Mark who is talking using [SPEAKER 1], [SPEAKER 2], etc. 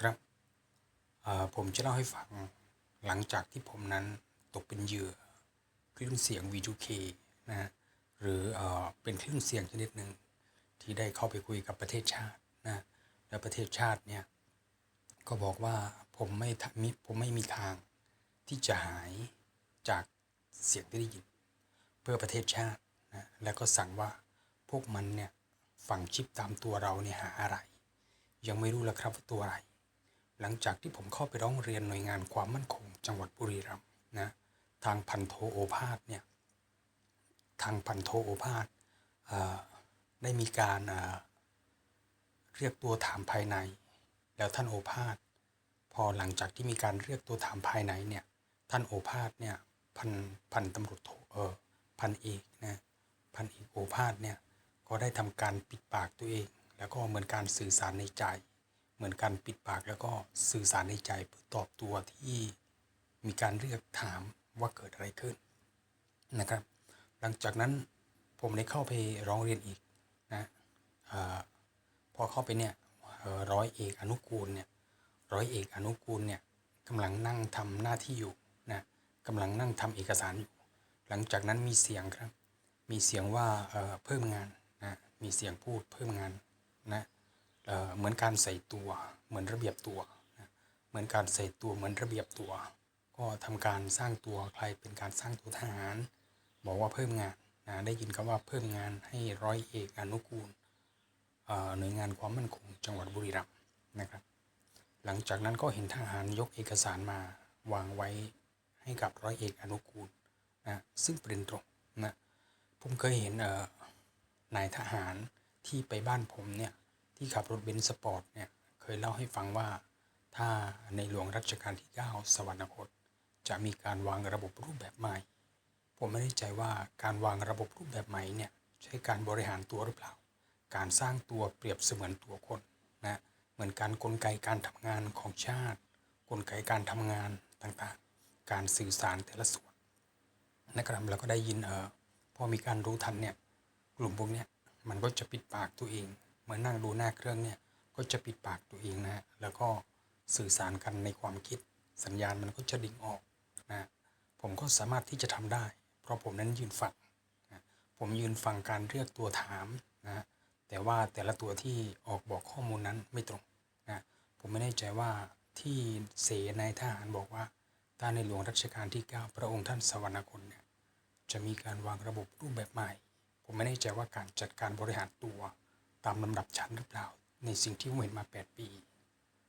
[SPEAKER 1] ครับผมจะเล่าให้ฟังหลังจากที่ผมนั้นตกเป็นเหยื่อคลื่นเสียง V2K นะฮะหรือเอเป็นคลื่นเสียงชนิดหนึ่งที่ได้เข้าไปคุยกับประเทศชาตินะและประเทศชาติเนี่ยก็บอกว่าผมไม่มิผมไม่มีทางที่จะหายจากเสียงที่ได้ยิน เพื่อประเทศชาตินะแล้วก็สั่งว่าพวกมันเนี่ยฝังชิปตามตัวเราเนี่ยหาอะไร ยังไม่รู้ล้วครับว่าตัวอะไร หลังจากที่ผมเข้าไปร้องเรียนหน่วยงานความมั่นคง จังหวัดบุรีรัมย์นะทางพันโทโอภาสเนี่ยทางพันโทโอภาสได้มีการเรียกตัวถามภายใน แล้วท่านโอภาสพอหลังจากที่มีการเรียกตัวถามภายในเนี่ยท่านโอภาสเนี่ยพันพันตำรวจโทเออพันเอกนะพันเอกโอภาสเนี่ยก็ได้ทำการปิดปากตัวเอง แล้วก็เหมือนการสื่อสารในใจ เหมือนการปิดปากแล้วก็สื่อสารในใจเพื่อตอบตัวที่มีการเรียกถามว่าเกิดอะไรขึ้นนะครับ หลังจากนั้นผมได้เข้าไปร้องเรียนอีกนะออพอเข้าไปเนี่ยร้อยเอกอนุกูลเนี่ยร้อยเอกอนุกูลเนี่ยกำลังนั่งทำหน้าที่อยู่นะกำลังนั่งทำเอกสารอยู่ หลังจากนั้นมีเสียงครับ มีเสียงว่าเเพิ่มงานนะมีเสียงพูดเพิ่มงานนะ เหมือนการใส่ตัว เหมือนระเบียบตัว เหมือนการใส่ตัว เหมือนระเบียบตัว ก็ทำการสร้างตัวใครเป็นการสร้างตัวทหาร บอกว่าเพิ่มงานนะได้ยินคำว่าเพิ่มงานให้ร้อยเอกอนุกูลเหน่วยงานความมั่นคงจังหวัดบุรีรัมย์นะครับหลังจากนั้นก็เห็นทหารยกเอกสารมาวางไว้ให้กับร้อยเอกอนุกูลนะซึ่งเป็นตรงนะผมเคยเห็นนายทหารที่ไปบ้านผมเนี่ย ที่ขับรถเบนซ์สปอร์ตเนี่ยเคยเล่าให้ฟังว่า ถ้าในหลวงรัชกาลที่ 9 สวรรคต จะมีการวางระบบรูปแบบใหม่ ผมไม่แน่ใจว่าการวางระบบรูปแบบใหม่เนี่ยใช้การบริหารตัวหรือเปล่า การสร้างตัวเปรียบเสมือนตัวคนนะเหมือนการกลไกการทำงานของชาติ กลไกการทำงานต่างๆ การสื่อสารแต่ละส่วนนะครับแล้วก็ได้ยินเออพอมีการรู้ทันเนี่ยกลุ่มพวกเนี้ยมันก็จะปิดปากตัวเอง มื่อนั่งดูหน้าเครื่องเนี่ยก็จะปิดปากตัวเองนะฮะแล้วก็สื่อสารกันในความคิดสัญญาณมันก็จะดิ่งออกนะผมก็สามารถที่จะทำได้ เพราะผมนั้นยืนฟังนะผมยืนฟังการเรียกตัวถามนะแต่ว่าแต่ละตัวที่ออกบอกข้อมูลนั้นไม่ตรงนะผมไม่แน่ใจว่าที่เสนายทหารบอกว่าถ้าในหลวงรัชกาลที่ 9 พระองค์ท่านสวรรคตเนี่ยจะมีการวางระบบรูปแบบใหม่ ผมไม่แน่ใจว่าการจัดการบริหารตัว ตามลำดับชั้นหรือเปล่า ในสิ่งที่ผมเห็นมา 8 ปี